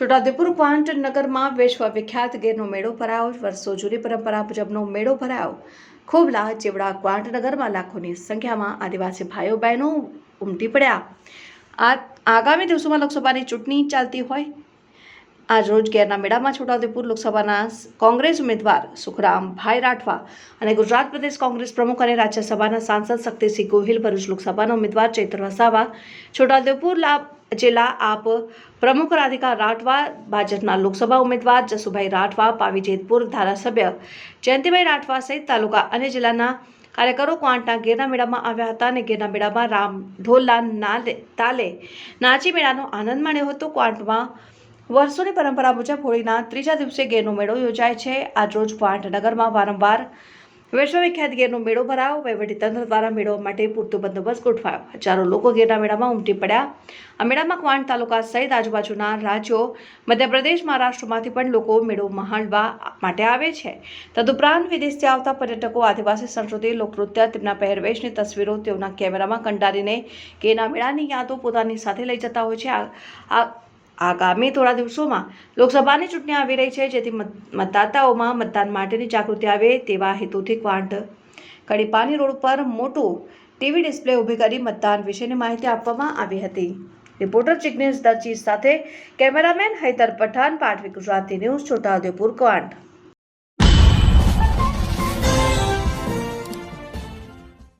છોટાઉદેપુર ક્વાંટ નગરમાં વિશ્વ વિખ્યાત ગીરનો મેળો ભરાયો. વર્ષો જૂની પરંપરા મુજબનો મેળો ભરાયો. ખોબલા ચેવડા ક્વાંટ નગરમાં લાખોની સંખ્યામાં આદિવાસી ભાઈઓ બહેનો ઉમટી પડ્યા. આગામી દિવસોમાં લોકસભાની ચૂંટણી ચાલતી હોય. આજ રોજ ગેરના મેળામાં છોટાઉદેપુર લોકસભાના કોંગ્રેસ ઉમેદવાર સુખરામભાઈ રાઠવા અને ગુજરાત પ્રદેશ કોંગ્રેસ પ્રમુખ અને રાજ્યસભાના સાંસદ શક્તિસિંહ ગોહિલ ભરૂચ લોકસભાના ઉમેદવાર ચૈત્ર વસાવા છોટાઉદેપુર લા- જિલ્લા આપ પ્રમુખ રાધિકા રાઠવા, ભાજપના લોકસભા ઉમેદવાર જસુભાઈ રાઠવા પાવીજેતપુર ધારાસભ્ય જયંતિભાઈ રાઠવા સહિત તાલુકા અને જિલ્લાના કાર્યકરો ક્વાંટના ગીરના મેળામાં આવ્યા હતા અને ગીરના મેળામાં રામ ઢોલના નાલે, તાલે નાચી મેળાનો આનંદ માણ્યો હતો. ક્વાંટમાં વર્ષોની પરંપરા મુજબ હોળીના ત્રીજા દિવસે ગેરનો મેળો યોજાય છે. આજરોજ ક્વાંટ નગરમાં વારંવાર વિશ્વવિખ્યાત ગેરનો મેળો ભરાયો. વહીવટીતંત્ર દ્વારા મેળો માટે પૂરતો બંદોબસ્ત ગોઠવાયો. હજારો લોકો ગીરના મેળામાં ઉમટી પડ્યા. આ મેળામાં ક્વાંટ તાલુકા સહિત આજુબાજુના રાજ્યો, મધ્યપ્રદેશ, મહારાષ્ટ્રમાંથી પણ લોકો મેળો મહાલવા માટે આવે છે. તદુપરાંત વિદેશથી આવતા પર્યટકો, આદિવાસી સંસ્કૃતિ, લોકનૃત્ય, તેમના પહેરવેશની તસવીરો તેઓના કેમેરામાં કંડારીને ગીરના મેળાની યાદો પોતાની સાથે લઈ જતા હોય છે. આ આગામી થોડા દિવસોમાં લોકસભાની ચૂંટણી આવી રહી છે, જેથી મત- મતદાતાઓમાં મતદાન માટેની જાગૃતિ આવે તેવા હેતુથી ક્વાંટ કડીપાની રોડ પર મોટું ટીવી ડિસ્પ્લે ઊભી કરી મતદાન વિશેની માહિતી આપવામાં આવી હતી. રિપોર્ટર જિગ્નેશ દરજી સાથે કેમેરામેન હૈદર પઠાણ પાટવી ગુજરાતી ન્યૂઝ છોટાઉદેપુર ક્વાંટ